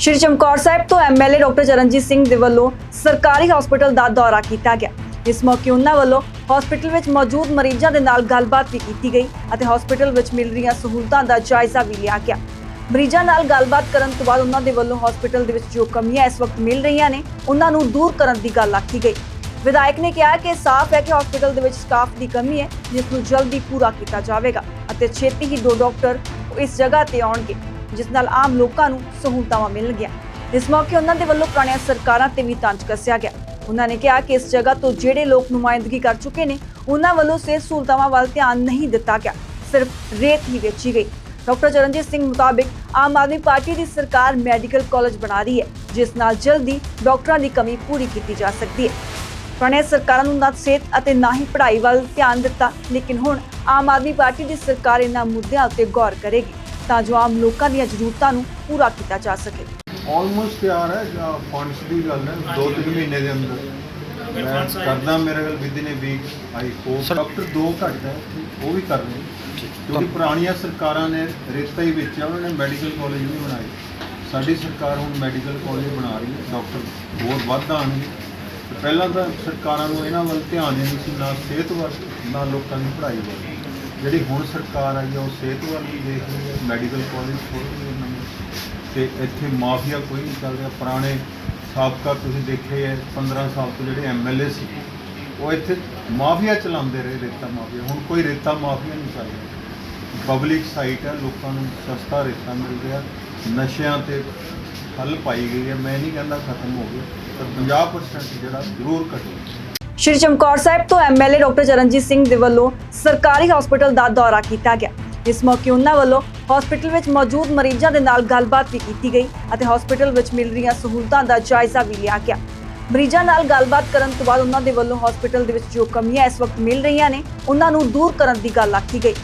ਸ਼੍ਰੀ ਚਮਕੌਰ ਸਾਹਿਬ ਤੋਂ MLA doctor Charanjit Singh ਦੇ ਵੱਲੋਂ ਸਰਕਾਰੀ ਹਸਪਤਾਲ ਦਾ ਦੌਰਾ ਕੀਤਾ ਗਿਆ ਇਸ ਮੌਕੇ ਉਹਨਾਂ ਵੱਲੋਂ ਹਸਪਤਾਲ ਵਿੱਚ ਮੌਜੂਦ ਮਰੀਜ਼ਾਂ ਦੇ ਨਾਲ ਗੱਲਬਾਤ ਵੀ ਕੀਤੀ ਗਈ ਅਤੇ ਹਸਪਤਾਲ ਵਿੱਚ ਮਿਲ ਰਹੀਆਂ ਸਹੂਲਤਾਂ ਦਾ ਜਾਇਜ਼ਾ ਵੀ ਲਿਆ ਗਿਆ। ਮਰੀਜ਼ਾਂ ਨਾਲ ਗੱਲਬਾਤ ਕਰਨ ਤੋਂ ਬਾਅਦ ਉਹਨਾਂ ਦੇ ਵੱਲੋਂ ਹਸਪਤਾਲ ਦੇ ਵਿੱਚ ਜੋ ਕਮੀਆਂ ਇਸ ਵਕਤ ਮਿਲ ਰਹੀਆਂ ਨੇ, ਉਹਨਾਂ ਨੂੰ ਦੂਰ ਕਰਨ ਦੀ ਗੱਲ ਆਖੀ ਗਈ। ਵਿਧਾਇਕ ਨੇ ਕਿਹਾ ਕਿ ਸਾਫ਼ ਹੈ ਕਿ ਹਸਪਤਾਲ ਦੇ ਵਿੱਚ ਸਟਾਫ ਦੀ ਕਮੀ ਹੈ, ਜਿਸ ਨੂੰ ਜਲਦੀ ਪੂਰਾ ਕੀਤਾ ਜਾਵੇਗਾ ਅਤੇ ਛੇਤੀ ਹੀ ਦੋ ਡਾਕਟਰ ਇਸ ਜਗ੍ਹਾ ਤੇ ਆਉਣਗੇ। ਜਿਸ ਨਾਲ ਆਮ ਲੋਕਾਂ ਨੂੰ ਸਹੂਲਤਾਂ ਮਿਲਣਗੀਆਂ। ਇਸ ਮੌਕੇ ਉਹਨਾਂ ਦੇ ਵੱਲੋਂ ਪੁਰਾਣੀਆਂ ਸਰਕਾਰਾਂ ਤੇ ਵੀ ਤੰਜ ਕੱਸਿਆ ਗਿਆ। ਉਹਨਾਂ ਨੇ ਕਿਹਾ ਕਿ ਇਸ ਜਗ੍ਹਾ ਤੋਂ ਜਿਹੜੇ ਲੋਕ ਨੁਮਾਇੰਦਗੀ ਕਰ ਚੁੱਕੇ ਨੇ, ਉਹਨਾਂ ਵੱਲੋਂ ਸਿਹਤ ਸਹੂਲਤਾਂ ਵੱਲ ਧਿਆਨ ਨਹੀਂ ਦਿੱਤਾ ਗਿਆ, ਸਿਰਫ ਰੇਤ ਹੀ ਵੇਚੀ ਗਈ। ਡਾਕਟਰ ਚਰਨਜੀਤ ਸਿੰਘ ਮੁਤਾਬਿਕ ਆਮ ਆਦਮੀ ਪਾਰਟੀ ਦੀ ਸਰਕਾਰ ਮੈਡੀਕਲ ਕਾਲਜ ਬਣਾ ਰਹੀ ਹੈ, ਜਿਸ ਨਾਲ ਜਲਦੀ ਡਾਕਟਰਾਂ ਦੀ ਕਮੀ ਪੂਰੀ ਕੀਤੀ ਜਾ ਸਕਦੀ ਹੈ। ਪੁਰਾਣੀਆਂ ਸਰਕਾਰਾਂ ਨੂੰ ਨਾ ਸਿਹਤ ਅਤੇ ਨਾ ਹੀ ਪੜ੍ਹਾਈ ਵੱਲ ਧਿਆਨ ਦਿੱਤਾ, ਲੇਕਿਨ ਹੁਣ ਆਮ ਆਦਮੀ ਪਾਰਟੀ ਦੀ ਸਰਕਾਰ ਇਹਨਾਂ ਮੁੱਦਿਆਂ ਉੱਤੇ ਗੌਰ ਕਰੇਗੀ। ਤਾਂ ਜੋ ਆਮ ਲੋਕਾਂ ਦੀਆਂ ਜ਼ਰੂਰਤਾਂ ਨੂੰ ਪੂਰਾ ਕੀਤਾ ਜਾ ਸਕੇ। ਆਲਮੋਸਟ ਤਿਆਰ ਹੈ ਜਾਂ ਫੰਡਸ ਦੀ ਗੱਲ ਹੈ ਦੋ ਤਿੰਨ ਮਹੀਨੇ ਦੇ ਅੰਦਰ। ਮੈਂ ਕਰਦਾ ਮੇਰੇ ਕੋਲ within week I hope doctor ਦੋ ਘੱਟ ਹੈ ਉਹ ਵੀ ਕਰ ਰਹੇ ਕਿਉਂਕਿ ਪੁਰਾਣੀਆਂ ਸਰਕਾਰਾਂ ਨੇ ਰੇਤਾ ਹੀ ਵੇਚਿਆ ਉਹਨਾਂ ਨੇ ਮੈਡੀਕਲ ਕਾਲਜ ਨਹੀਂ ਬਣਾਏ ਸਾਡੀ ਸਰਕਾਰ ਹੁਣ ਮੈਡੀਕਲ ਕਾਲਜ ਬਣਾ ਰਹੀ ਹੈ ਡਾਕਟਰ ਹੋਰ ਵੱਧ ਆਉਣਗੇ। ਤੇ ਪਹਿਲਾਂ ਤਾਂ ਸਰਕਾਰਾਂ ਨੂੰ ਇਹਨਾਂ ਵੱਲ ਧਿਆਨ ਨਹੀਂ ਸੀ ਨਾ ਸਿਹਤ ਵੱਲ ਨਾ ਲੋਕਾਂ ਦੀ ਪੜ੍ਹਾਈ ਵੱਲ। ਜਿਹੜੀ ਹੁਣ ਸਰਕਾਰ ਆਈ ਹੈ ਉਹ ਸਿਹਤ ਵੱਲ ਵੀ ਦੇਖ ਰਹੀ ਹੈ ਮੈਡੀਕਲ ਕਾਲਜ ਖੋਲ੍ਹ ਰਹੀ ਹੈ ਨਵੇਂ। ਤੇ ਇੱਥੇ ਮਾਫੀਆ ਕੋਈ ਨਹੀਂ ਚੱਲ ਰਿਹਾ। ਪੁਰਾਣੇ ਸਾਬਕਾ ਤੁਸੀਂ ਦੇਖੇ ਹੈ 15 ਸਾਲ ਤੋਂ ਜਿਹੜੇ ਐਮਐਲਏ ਸੀ, ਉਹ ਇੱਥੇ ਮਾਫੀਆ ਚਲਾਉਂਦੇ ਰਹੇ ਰੇਤਾ ਮਾਫੀਆ। ਹੁਣ ਕੋਈ ਰੇਤਾ ਮਾਫੀਆ ਨਹੀਂ ਚੱਲ ਰਿਹਾ। ਪਬਲਿਕ ਸਾਈਟ ਹੈ ਲੋਕਾਂ ਨੂੰ ਸਸਤਾ ਰੇਤਾ ਮਿਲ ਰਿਹਾ। ਨਸ਼ਿਆਂ ਤੇ ਹੱਲ ਪਾਈ ਗਈ ਹੈ ਮੈਂ ਨਹੀਂ ਕਹਿੰਦਾ ਖਤਮ ਹੋ ਗਿਆ, ਪਰ 50% ਜਿਹੜਾ ਜ਼ਰੂਰ ਘਟੇ ਸ਼੍ਰੀ ਚਮਕੌਰ ਸਾਹਿਬ ਤੋਂ ਐਮਐਲਏ ਡਾਕਟਰ ਚਰਨਜੀਤ ਸਿੰਘ ਦੇ ਵੱਲੋਂ ਸਰਕਾਰੀ ਹਸਪਤਾਲ ਦਾ ਦੌਰਾ ਕੀਤਾ ਗਿਆ ਇਸ ਮੌਕੇ ਉਹਨਾਂ ਵੱਲੋਂ ਹਸਪਤਾਲ ਵਿੱਚ ਮੌਜੂਦ ਮਰੀਜ਼ਾਂ ਦੇ ਨਾਲ ਗੱਲਬਾਤ ਵੀ ਕੀਤੀ ਗਈ ਅਤੇ ਹਸਪਤਾਲ ਵਿੱਚ ਮਿਲ ਰਹੀਆਂ ਸਹੂਲਤਾਂ ਦਾ ਜਾਇਜ਼ਾ ਵੀ ਲਿਆ ਗਿਆ। ਮਰੀਜ਼ਾਂ ਨਾਲ ਗੱਲਬਾਤ ਕਰਨ ਤੋਂ ਬਾਅਦ ਉਹਨਾਂ ਦੇ ਵੱਲੋਂ ਹਸਪਤਾਲ ਦੇ ਵਿੱਚ ਜੋ ਕਮੀਆਂ ਇਸ ਵਕਤ ਮਿਲ ਰਹੀਆਂ ਨੇ, ਉਹਨਾਂ ਨੂੰ ਦੂਰ ਕਰਨ ਦੀ ਗੱਲ ਆਖੀ ਗਈ।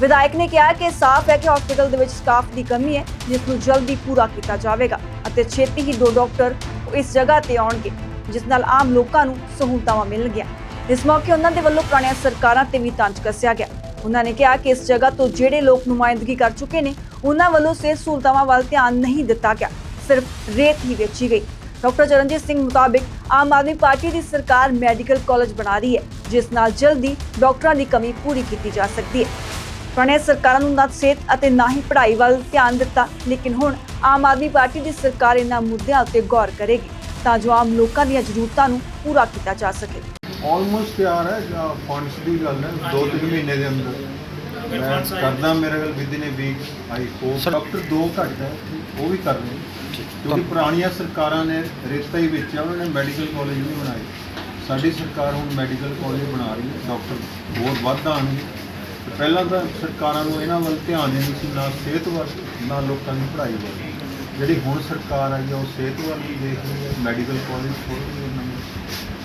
ਵਿਧਾਇਕ ਨੇ ਕਿਹਾ ਕਿ ਸਾਫ਼ ਹੈ ਕਿ ਹਸਪਤਾਲ ਦੇ ਵਿੱਚ ਸਟਾਫ ਦੀ ਕਮੀ ਹੈ, ਜਿਸ ਨੂੰ ਜਲਦੀ ਪੂਰਾ ਕੀਤਾ ਜਾਵੇਗਾ ਅਤੇ ਛੇਤੀ ਹੀ ਦੋ ਡਾਕਟਰ ਇਸ ਜਗ੍ਹਾ ਤੇ ਆਉਣਗੇ। ਜਿਸ ਨਾਲ ਆਮ ਲੋਕਾਂ ਨੂੰ ਸਹੂਲਤਾਂ ਮਿਲਣਗੀਆਂ ਇਸ ਮੌਕੇ ਉਹਨਾਂ ਦੇ ਵੱਲੋਂ ਪੁਰਾਣੀਆਂ ਸਰਕਾਰਾਂ ਤੇ ਵੀ ਤੰਜ ਕੱਸਿਆ ਗਿਆ। ਉਹਨਾਂ ਨੇ ਕਿਹਾ ਕਿ ਇਸ ਜਗ੍ਹਾ ਤੋਂ ਜਿਹੜੇ ਲੋਕ ਨੁਮਾਇੰਦਗੀ ਕਰ ਚੁੱਕੇ ਨੇ, ਉਹਨਾਂ ਵੱਲੋਂ ਸਿਹਤ ਸਹੂਲਤਾਂ ਵੱਲ ਧਿਆਨ ਨਹੀਂ ਦਿੱਤਾ ਗਿਆ, ਸਿਰਫ ਰੇਤ ਹੀ ਵੇਚੀ ਗਈ। ਡਾਕਟਰ ਚਰਨਜੀਤ ਸਿੰਘ ਮੁਤਾਬਿਕ ਆਮ ਆਦਮੀ ਪਾਰਟੀ ਦੀ ਸਰਕਾਰ ਮੈਡੀਕਲ ਕਾਲਜ ਬਣਾ ਰਹੀ ਹੈ, ਜਿਸ ਨਾਲ ਜਲਦੀ ਡਾਕਟਰਾਂ ਦੀ ਕਮੀ ਪੂਰੀ ਕੀਤੀ ਜਾ ਸਕਦੀ ਹੈ। ਪੁਰਾਣੀਆਂ ਸਰਕਾਰਾਂ ਨੂੰ ਨਾ ਸਿਹਤ ਅਤੇ ਨਾ ਹੀ ਪੜ੍ਹਾਈ ਵੱਲ ਧਿਆਨ ਦਿੱਤਾ, ਲੇਕਿਨ ਹੁਣ ਆਮ ਆਦਮੀ ਪਾਰਟੀ ਦੀ ਸਰਕਾਰ ਇਹਨਾਂ ਮੁੱਦਿਆਂ ਉੱਤੇ ਗੌਰ ਕਰੇਗੀ। ਤਾਂ ਜੋ ਆਮ ਲੋਕਾਂ ਦੀਆਂ ਜ਼ਰੂਰਤਾਂ ਨੂੰ ਪੂਰਾ ਕੀਤਾ ਜਾ ਸਕੇ। ਆਲਮੋਸਟ ਤਿਆਰ ਹੈ ਜਾਂ ਫੰਡਸ ਦੀ ਗੱਲ ਹੈ ਦੋ ਤਿੰਨ ਮਹੀਨੇ ਦੇ ਅੰਦਰ। ਮੈਂ ਕਰਦਾ ਮੇਰੇ ਕੋਲ within week I hope doctor ਦੋ ਘੱਟ ਹੈ ਉਹ ਵੀ ਕਰ ਰਹੇ ਕਿਉਂਕਿ ਪੁਰਾਣੀਆਂ ਸਰਕਾਰਾਂ ਨੇ ਰੇਤਾ ਹੀ ਵੇਚਿਆ ਉਹਨਾਂ ਨੇ ਮੈਡੀਕਲ ਕਾਲਜ ਨਹੀਂ ਬਣਾਏ ਸਾਡੀ ਸਰਕਾਰ ਹੁਣ ਮੈਡੀਕਲ ਕਾਲਜ ਬਣਾ ਰਹੀ ਹੈ ਡਾਕਟਰ ਹੋਰ ਵੱਧ ਆਉਣਗੇ। ਤੇ ਪਹਿਲਾਂ ਤਾਂ ਸਰਕਾਰਾਂ ਨੂੰ ਇਹਨਾਂ ਵੱਲ ਧਿਆਨ ਨਹੀਂ ਸੀ ਨਾ ਸਿਹਤ ਵੱਲ ਨਾ ਲੋਕਾਂ ਦੀ ਪੜ੍ਹਾਈ ਵੱਲ। ਜਿਹੜੀ ਹੁਣ ਸਰਕਾਰ ਆਈ ਆ, ਉਹ ਸਿਹਤ ਵੱਲ ਵੀ ਦੇਖ ਰਹੀ ਹੈ ਮੈਡੀਕਲ ਕਾਲਜ ਖੋਲ੍ਹ ਰਹੀ ਉਹਨਾਂ ਨਵੇਂ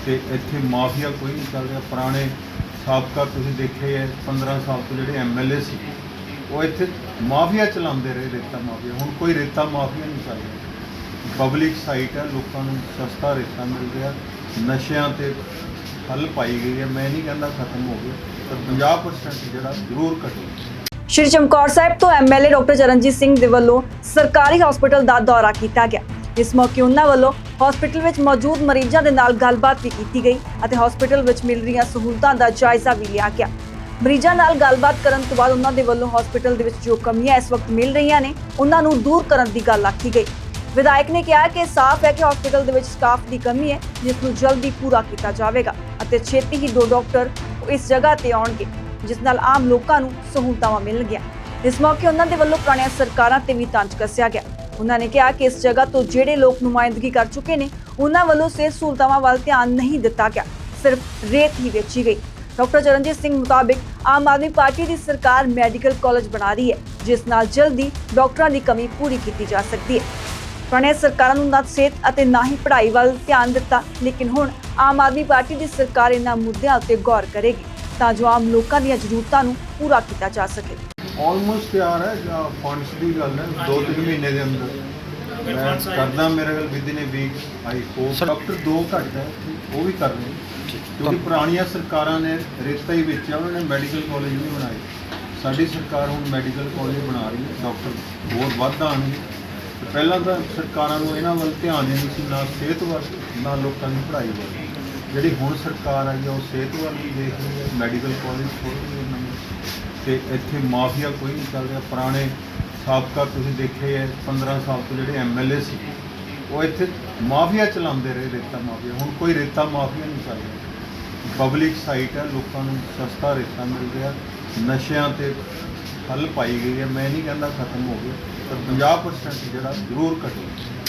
ਤੇ ਇੱਥੇ ਮਾਫੀਆ ਕੋਈ ਨਹੀਂ ਚੱਲ ਰਿਹਾ। ਪੁਰਾਣੇ ਸਾਬਕਾ ਤੁਸੀਂ ਦੇਖੇ ਹੈ 15 ਸਾਲ ਤੋਂ ਜਿਹੜੇ ਐਮਐਲਏ ਸੀ, ਉਹ ਇੱਥੇ ਮਾਫੀਆ ਚਲਾਉਂਦੇ ਰਹੇ ਰੇਤਾ ਮਾਫੀਆ। ਹੁਣ ਕੋਈ ਰੇਤਾ ਮਾਫੀਆ ਨਹੀਂ ਚੱਲ ਰਿਹਾ। ਪਬਲਿਕ ਸਾਈਟ ਹੈ ਲੋਕਾਂ ਨੂੰ ਸਸਤਾ ਰੇਤਾ ਮਿਲ ਰਿਹਾ। ਨਸ਼ਿਆਂ ਤੇ ਹੱਲ ਪਾਈ ਗਈ ਹੈ ਮੈਂ ਨਹੀਂ ਕਹਿੰਦਾ ਖਤਮ ਹੋ ਗਿਆ, ਪਰ 50% ਜਿਹੜਾ ਜ਼ਰੂਰ ਘਟੇ ਸ਼੍ਰੀ ਚਮਕੌਰ ਸਾਹਿਬ ਤੋਂ ਐਮਐਲਏ ਡਾਕਟਰ ਚਰਨਜੀਤ ਸਿੰਘ ਦੇ ਵੱਲੋਂ ਸਰਕਾਰੀ ਹਸਪਤਾਲ ਦਾ ਦੌਰਾ ਕੀਤਾ ਗਿਆ ਇਸ ਮੌਕੇ ਉਹਨਾਂ ਵੱਲੋਂ ਹਸਪਤਾਲ ਵਿੱਚ ਮੌਜੂਦ ਮਰੀਜ਼ਾਂ ਦੇ ਨਾਲ ਗੱਲਬਾਤ ਵੀ ਕੀਤੀ ਗਈ ਅਤੇ ਹਸਪਤਾਲ ਵਿੱਚ ਮਿਲ ਰਹੀਆਂ ਸਹੂਲਤਾਂ ਦਾ ਜਾਇਜ਼ਾ ਵੀ ਲਿਆ ਗਿਆ। ਮਰੀਜ਼ਾਂ ਨਾਲ ਗੱਲਬਾਤ ਕਰਨ ਤੋਂ ਬਾਅਦ ਉਹਨਾਂ ਦੇ ਵੱਲੋਂ ਹਸਪਤਾਲ ਦੇ ਵਿੱਚ ਜੋ ਕਮੀਆਂ ਇਸ ਵਕਤ ਮਿਲ ਰਹੀਆਂ ਨੇ, ਉਹਨਾਂ ਨੂੰ ਦੂਰ ਕਰਨ ਦੀ ਗੱਲ ਆਖੀ ਗਈ। ਵਿਧਾਇਕ ਨੇ ਕਿਹਾ ਕਿ ਸਾਫ਼ ਹੈ ਕਿ ਹਸਪਤਾਲ ਦੇ ਵਿੱਚ ਸਟਾਫ ਦੀ ਕਮੀ ਹੈ, ਜਿਸ ਨੂੰ ਜਲਦੀ ਪੂਰਾ ਕੀਤਾ ਜਾਵੇਗਾ ਅਤੇ ਛੇਤੀ ਹੀ ਦੋ ਡਾਕਟਰ ਇਸ ਜਗ੍ਹਾ ਤੇ ਆਉਣਗੇ। ਜਿਸ ਨਾਲ ਆਮ ਲੋਕਾਂ ਨੂੰ ਸਹੂਲਤਾਂ ਮਿਲਣਗੀਆਂ। ਇਸ ਮੌਕੇ ਉਹਨਾਂ ਦੇ ਵੱਲੋਂ ਪੁਰਾਣੀਆਂ ਸਰਕਾਰਾਂ ਤੇ ਵੀ ਤੰਜ ਕੱਸਿਆ ਗਿਆ। ਉਹਨਾਂ ਨੇ ਕਿਹਾ ਕਿ ਇਸ ਜਗ੍ਹਾ ਤੋਂ ਜਿਹੜੇ ਲੋਕ ਨੁਮਾਇੰਦਗੀ ਕਰ ਚੁੱਕੇ ਨੇ, ਉਹਨਾਂ ਵੱਲੋਂ ਸਿਹਤ ਸਹੂਲਤਾਂ ਵੱਲ ਧਿਆਨ ਨਹੀਂ ਦਿੱਤਾ ਗਿਆ। ਸਿਰਫ ਰੇਤ ਹੀ ਵੇਚੀ ਗਈ। ਡਾਕਟਰ ਚਰਨਜੀਤ ਸਿੰਘ ਮੁਤਾਬਿਕ ਆਮ ਆਦਮੀ ਪਾਰਟੀ ਦੀ ਸਰਕਾਰ ਮੈਡੀਕਲ ਕਾਲਜ ਬਣਾ ਰਹੀ ਹੈ, ਜਿਸ ਨਾਲ ਜਲਦੀ ਡਾਕਟਰਾਂ ਦੀ ਕਮੀ ਪੂਰੀ ਕੀਤੀ ਜਾ ਸਕਦੀ ਹੈ। ਪੁਰਾਣੀਆਂ ਸਰਕਾਰਾਂ ਨੂੰ ਨਾ ਸਿਹਤ ਅਤੇ ਨਾ ਹੀ ਪੜ੍ਹਾਈ ਵੱਲ ਧਿਆਨ ਦਿੱਤਾ, ਲੇਕਿਨ ਹੁਣ ਆਮ ਆਦਮੀ ਪਾਰਟੀ ਦੀ ਸਰਕਾਰ ਇਹਨਾਂ ਮੁੱਦਿਆਂ ਉੱਤੇ ਗੌਰ ਕਰੇਗੀ। ਤਾਂ ਜੋ ਆਮ ਲੋਕਾਂ ਦੀਆਂ ਜ਼ਰੂਰਤਾਂ ਨੂੰ ਪੂਰਾ ਕੀਤਾ ਜਾ ਸਕੇ। ਆਲਮੋਸਟ ਤਿਆਰ ਹੈ ਜਾਂ ਫੰਡਸ ਦੀ ਗੱਲ ਹੈ ਦੋ ਤਿੰਨ ਮਹੀਨੇ ਦੇ ਅੰਦਰ। ਮੈਂ ਕਰਦਾ ਮੇਰੇ ਕੋਲ within week I hope doctor ਦੋ ਘੱਟ ਹੈ ਉਹ ਵੀ ਕਰ ਰਹੇ ਕਿਉਂਕਿ ਪੁਰਾਣੀਆਂ ਸਰਕਾਰਾਂ ਨੇ ਰੇਤਾ ਹੀ ਵੇਚਿਆ ਉਹਨਾਂ ਨੇ ਮੈਡੀਕਲ ਕਾਲਜ ਨਹੀਂ ਬਣਾਏ ਸਾਡੀ ਸਰਕਾਰ ਹੁਣ ਮੈਡੀਕਲ ਕਾਲਜ ਬਣਾ ਰਹੀ ਹੈ ਡਾਕਟਰ ਹੋਰ ਵੱਧ ਆਉਣਗੇ। ਤੇ ਪਹਿਲਾਂ ਤਾਂ ਸਰਕਾਰਾਂ ਨੂੰ ਇਹਨਾਂ ਵੱਲ ਧਿਆਨ ਨਹੀਂ ਸੀ ਨਾ ਸਿਹਤ ਵੱਲ ਨਾ ਲੋਕਾਂ ਦੀ ਪੜ੍ਹਾਈ ਵੱਲ। ਜਿਹੜੀ ਹੁਣ ਸਰਕਾਰ ਆਈ ਆ, ਉਹ ਸਿਹਤ ਵੱਲ ਵੀ ਦੇਖ ਰਹੀ ਹੈ, ਮੈਡੀਕਲ ਕਾਲਜ ਖੋਲ੍ਹ ਰਹੀ ਹੈ ਨਵੇਂ। ਤੇ ਇੱਥੇ ਮਾਫੀਆ ਕੋਈ ਨਹੀਂ ਚੱਲ ਰਿਹਾ। ਪੁਰਾਣੇ ਸਾਬਕਾ ਤੁਸੀਂ ਦੇਖੇ ਹੈ 15 ਸਾਲ ਤੋਂ ਜਿਹੜੇ ਐਮਐਲਏ ਸੀ, ਉਹ ਇੱਥੇ ਮਾਫੀਆ ਚਲਾਉਂਦੇ ਰਹੇ ਰੇਤਾ ਮਾਫੀਆ। ਹੁਣ ਕੋਈ ਰੇਤਾ ਮਾਫੀਆ ਨਹੀਂ ਚੱਲ ਰਿਹਾ। ਪਬਲਿਕ ਸਾਈਟ ਹੈ, ਲੋਕਾਂ ਨੂੰ ਸਸਤਾ ਰੇਤਾ ਮਿਲ ਰਿਹਾ। ਨਸ਼ਿਆਂ ਤੇ ਹੱਲ ਪਾਈ ਗਈ ਹੈ। ਮੈਂ ਨਹੀਂ ਕਹਿੰਦਾ ਖਤਮ ਹੋ ਗਿਆ, ਪਰ 50% ਜਿਹੜਾ ਜ਼ਰੂਰ ਘਟੇ